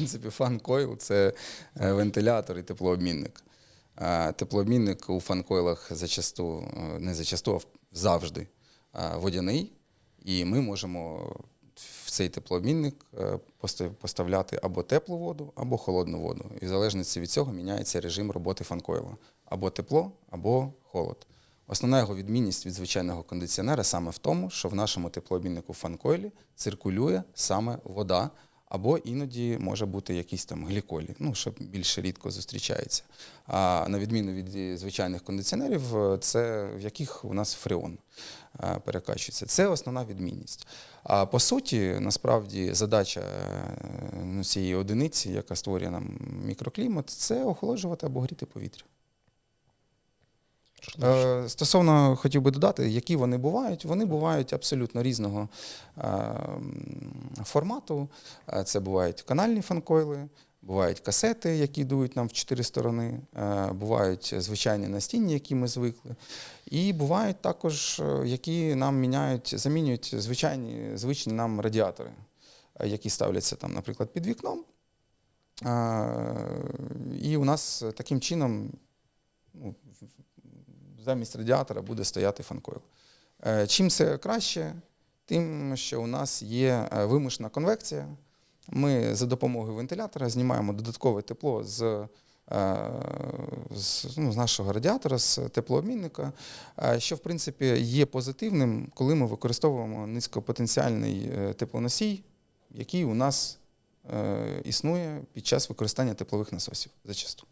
принципі, фан-койл це е, вентилятор і теплообмінник. Теплообмінник у фан-койлах зачасту, е, не зачасту, а завжди водяний, і ми можемо в цей теплообмінник е, поставляти або теплу воду, або холодну воду. І в залежності від цього міняється режим роботи фан-койла. Або тепло, або холод. Основна його відмінність від звичайного кондиціонера саме в тому, що в нашому теплообміннику фанкойлі циркулює саме вода, або іноді може бути якісь там гліколі, ну що більш рідко зустрічається. А на відміну від звичайних кондиціонерів, е, це в яких у нас фреон е, перекачується. Це основна відмінність. А по суті, насправді, задача е, ну, цієї одиниці, яка створює нам мікроклімат, це охолоджувати або гріти повітря. Е, Стосовно хотів би додати, які вони бувають. Вони бувають абсолютно різного е, формату. Е, Це бувають канальні фанкойли, бувають касети, які йдуть нам в чотири сторони, е, бувають звичайні настінні, які ми звикли. І бувають також, які нам міняють, замінюють звичайні звичні нам радіатори, які ставляться там, наприклад, під вікном. Е, І у нас таким чином ну, замість радіатора буде стояти фанкойл. Е, Чим це краще? Тим, що у нас є е, вимушена конвекція. Ми за допомогою вентилятора знімаємо додаткове тепло з, е, з, ну, з нашого радіатора, з теплообмінника, що в принципі є позитивним, коли ми використовуємо низькопотенціальний теплоносій, який у нас існує під час використання теплових насосів зачасту.